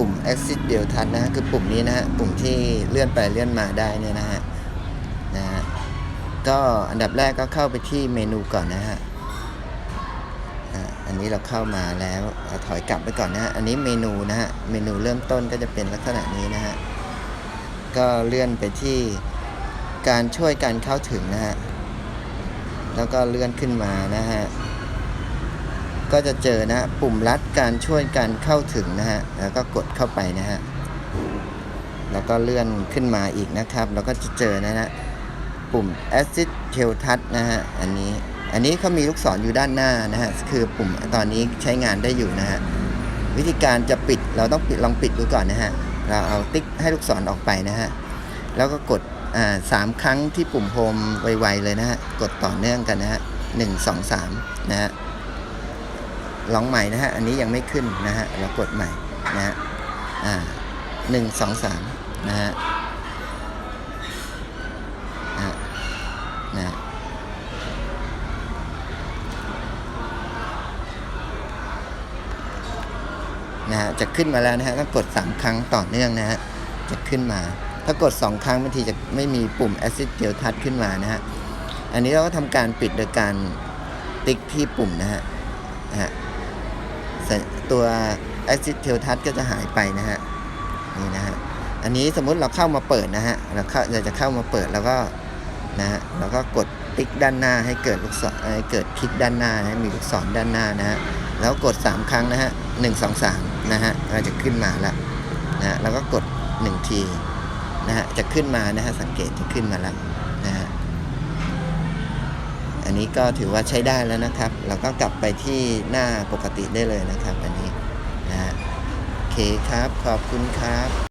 ปุ่ม exit เดียวทันนะฮะคือปุ่มนี้นะฮะปุ่มที่เลื่อนไปเลื่อนมาได้เนี่ยนะฮะนะฮะก็อันดับแรกก็เข้าไปที่เมนูก่อนนะฮะอันนี้เราเข้ามาแล้วเอาถอยกลับไปก่อนนะฮะอันนี้เมนูนะฮะเมนูเริ่มต้นก็จะเป็นลักษณะนี้นะฮะก็เลื่อนไปที่การช่วยการเข้าถึงนะฮะแล้วก็เลื่อนขึ้นมานะฮะ ก็จะเจอนะฮะปุ่มลัดการช่วยการเข้าถึงนะฮะแล้วก็กดเข้าไปนะฮะแล้วก็เลื่อนขึ้นมาอีกนะครับ แล้วก็จะเจอนะฮะปุ่ม Assist t a i l t o u c นะฮะอันนี้อันนี้เขามีลูกศรอยู่ด้านหน้านะฮะคือปุ่มตอนนี้ใช้งานได้อยู่นะฮะวิธีการจะปิดเราต้องปิดลองปิดดูก่อนนะฮะเราเอาติ๊กให้ลูกศรออกไปนะฮะแล้วก็กดอ่าสามครั้งที่ปุ่มโฮมไวๆเลยนะฮะกดต่อเนื่องกันนะฮะหนึ่งสองสามนะฮะ ลองใหม่นะฮะ อันนี้ยังไม่ขึ้นนะฮะ เรากดใหม่นะฮะ อ่าหนึ่งสองสามนะฮะนะฮะนะฮะ จะขึ้นมาแล้วนะฮะก็กด 3 ครั้งต่อเนื่องนะฮะ จะขึ้นมา ถ้ากด 2 ครั้งบางทีจะไม่มีปุ่ม Assist เดียวทัดขึ้นมานะฮะ อันนี้เราก็ทำการปิดโดยการติ๊กที่ปุ่มนะฮะนะฮะ ตัว Exit t a i l Touch ก็จะหายไปนะฮะนี่นะฮะอันนี้สมมุติเราเข้ามาเปิดนะฮะเราเข้าเราจะเข้ามาเปิดแล้วก็นะฮะเราก็กดติ๊กด้านหน้าให้เกิดลูกศรให้เกิดคลิกด้านหน้านะมีลูกศรด้านหน้านะฮะแล้วกด 3 ครั้งนะฮะหนึ่งสองสามนะฮะเราจะขึ้นมาแล้วนะฮะแล้วก็กด 1 ทีนะฮะจะขึ้นมานะฮะสังเกตจะขึ้นมาแล้ว อันนี้ก็ถือว่าใช้ได้แล้วนะครับ เราก็กลับไปที่หน้าปกติได้เลยนะครับ อันนี้นะฮะโอเคครับ ขอบคุณครับ